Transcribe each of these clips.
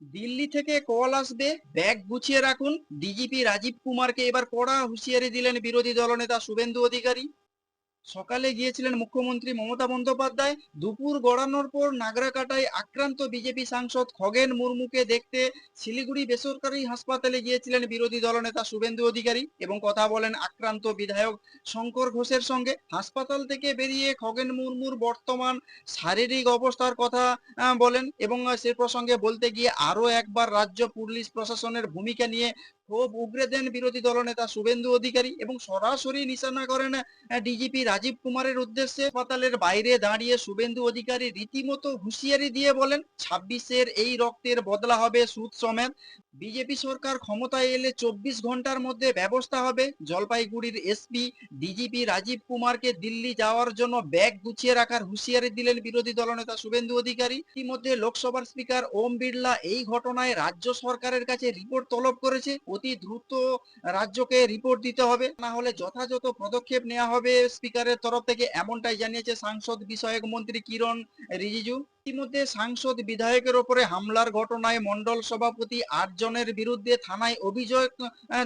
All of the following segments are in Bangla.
দিল্লি থেকে কল আসবে, ব্যাগ গুছিয়ে রাখুন। ডিজিপি রাজীব কুমারকে এবার কড়া হুঁশিয়ারি দিলেন বিরোধী দলনেতা শুভেন্দু অধিকারী। সকালে গিয়েছিলেন মুখ্যমন্ত্রী মমতা বন্দ্যোপাধ্যায়। দুপুর গড়ানোর পর নাগরাকাটায় আক্রান্ত বিজেপি সাংসদ খগেন মুর্মুকে দেখতে শিলিগুড়ি বেসরকারি হাসপাতালে গিয়েছিলেন বিরোধী দলনেতা শুভেন্দু অধিকারী এবং কথা বলেন আক্রান্ত বিধায়ক শঙ্কর ঘোষের সঙ্গে। হাসপাতাল থেকে বেরিয়ে খগেন মুর্মুর বর্তমান শারীরিক অবস্থার কথা বলেন এবং সে প্রসঙ্গে বলতে গিয়ে আরও একবার রাজ্য পুলিশ প্রশাসনের ভূমিকা নিয়ে ক্ষোভ উগরে দেন বিরোধী দলনেতা শুভেন্দু অধিকারী এবং সরাসরি নিশানা করেন ডিজিপি রাজীব কুমারের উদ্দেশ্যে। হাসপাতালের বাইরে দাঁড়িয়ে শুভেন্দু অধিকারী রীতিমতো হুঁশিয়ারি দিয়ে বলেন, ছাব্বিশের এই রক্তের বদলা হবে সুদ সমেত। বিজেপি সরকার ক্ষমতায় এলে চব্বিশ ঘণ্টার মধ্যে ব্যবস্থা হবে। জলপাইগুড়ির এসপি ডিজিপি রাজীব কুমারকে দিল্লি যাওয়ার জন্য ব্যাগ গুছিয়ে রাখার হুঁশিয়ারি দিলেন বিরোধী দলনেতা শুভেন্দু অধিকারী। ইতিমধ্যে লোকসভার স্পিকার ওম বিড়লা এই ঘটনায় রাজ্য সরকারের কাছে রিপোর্ট তলব করেছে। অতি দ্রুত রাজ্যকে রিপোর্ট দিতে হবে। না হলে যথাযথ পদক্ষেপ নেওয়া হবে স্পিকারের তরফ থেকে, এমনটাই জানিয়েছে সাংসদ বিষয়ক মন্ত্রী কিরণ রিজিজু। ইতিমধ্যে সাংসদ বিধায়কের ওপরে হামলার ঘটনায় মন্ডল সভাপতি আট জনের বিরুদ্ধে থানায় অভিযোগ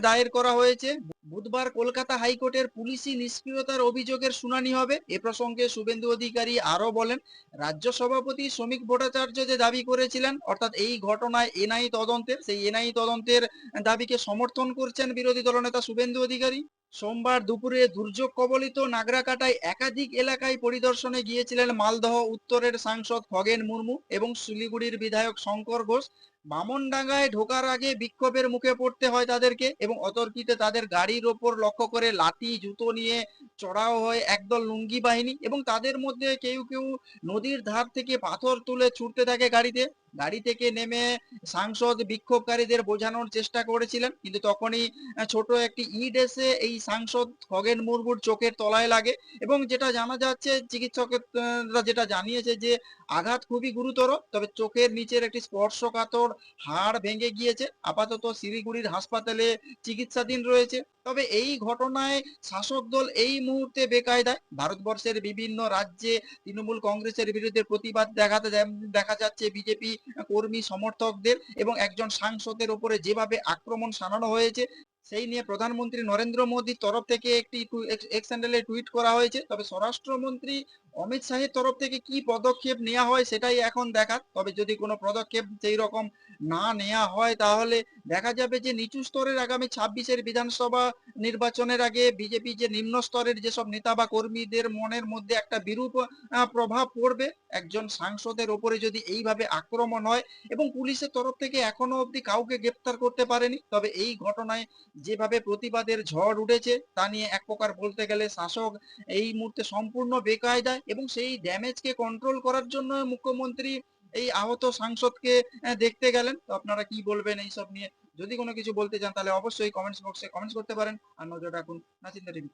দায়ের করা হয়েছে। বুধবার কলকাতা হাইকোর্টের পুলিশি নিষ্ক্রিয়তার অভিযোগের শুনানি হবে। এ প্রসঙ্গে শুভেন্দু অধিকারী আরও বলেন, রাজ্য সভাপতি শ্রমিক ভট্টাচার্য যে দাবি করেছিলেন, অর্থাৎ এই ঘটনায় এনআই তদন্তের, সেই এনআই তদন্তের দাবিকে সমর্থন করছেন বিরোধী দলনেতা শুভেন্দু অধিকারী। সোমবার দুপুরে দুর্যোগ কবলিত নাগরাকাটায় একাধিক এলাকায় পরিদর্শনে গিয়েছিলেন মালদহ উত্তরের সাংসদ খগেন মুর্মু এবং শিলিগুড়ির বিধায়ক শঙ্কর ঘোষ। বামনডাঙ্গায় ঢোকার আগে বিক্ষোভের মুখে পড়তে হয় তাদেরকে এবং অতর্কিতে তাদের গাড়ির ওপর লক্ষ্য করে লাঠি, জুতো নিয়ে চড়াও হয় একদল লুঙ্গি বাহিনী এবং তাদের মধ্যে কেউ কেউ নদীর ধার থেকে পাথর তুলে ছুটতে থাকে গাড়িতে। গাড়ি থেকে নেমে সাংসদ বিক্ষোভকারীদের বোঝানোর চেষ্টা করেছিলেন কিন্তু তখনই ছোট একটি ইট এসে এই সাংসদ খগেন মুর্মুর চোখের তলায় লাগে এবং যেটা জানা যাচ্ছে চিকিৎসকরা যেটা জানিয়েছে যে আঘাত খুবই গুরুতর, তবে চোখের নিচের একটি স্পর্শকাতর হাড় ভেঙে গিয়েছে। আপাতত শিলিগুড়ির হাসপাতালে চিকিৎসাধীন রয়েছে। তবে এই ঘটনায় শাসক দল এই মুহূর্তে বেকায়দায়। ভারতবর্ষের বিভিন্ন রাজ্যে তৃণমূল কংগ্রেসের বিরুদ্ধে প্রতিবাদ দেখাতে দেখা যাচ্ছে বিজেপি কর্মী সমর্থকদের এবং একজন সাংসদের উপরে যেভাবে আক্রমণ সানানো হয়েছে সেই নিয়ে প্রধানমন্ত্রী নরেন্দ্র মোদীর তরফ থেকে একটি এক্স টুইট করা হয়েছে। তবে স্বরাষ্ট্রমন্ত্রী অমিত শাহের তরফ থেকে কি পদক্ষেপ নেওয়া হয় সেটাই এখন দেখার। তবে যদি কোনো পদক্ষেপ সেই রকম না নেওয়া হয় তাহলে দেখা যাবে যে নিচু স্তরের আগামী ছাব্বিশের বিধানসভা নির্বাচনের আগে বিজেপি যে নিম্ন স্তরের যেসব নেতা বা কর্মীদের মনের মধ্যে একটা বিরূপ প্রভাব পড়বে, একজন সাংসদের ওপরে যদি এইভাবে আক্রমণ হয় এবং পুলিশের তরফ থেকে এখনও অবধি কাউকে গ্রেপ্তার করতে পারেনি, তবে এই ঘটনায় যেভাবে প্রতিবাদের ঝড় উঠেছে, তা নিয়ে এক প্রকার বলতে গেলে শাসক এই মুহূর্তে সম্পূর্ণ বেকায়দায় এবং সেই ড্যামেজকে কন্ট্রোল করার জন্য মুখ্যমন্ত্রী এই আহত সাংসদকে দেখতে গেলেন। তো আপনারা কি বলবেন এইসব নিয়ে? যদি কোনো কিছু বলতে চান তাহলে অবশ্যই কমেন্টস বক্সে কমেন্টস করতে পারেন। আর নজর রাখুন নাচিন্দা টিভি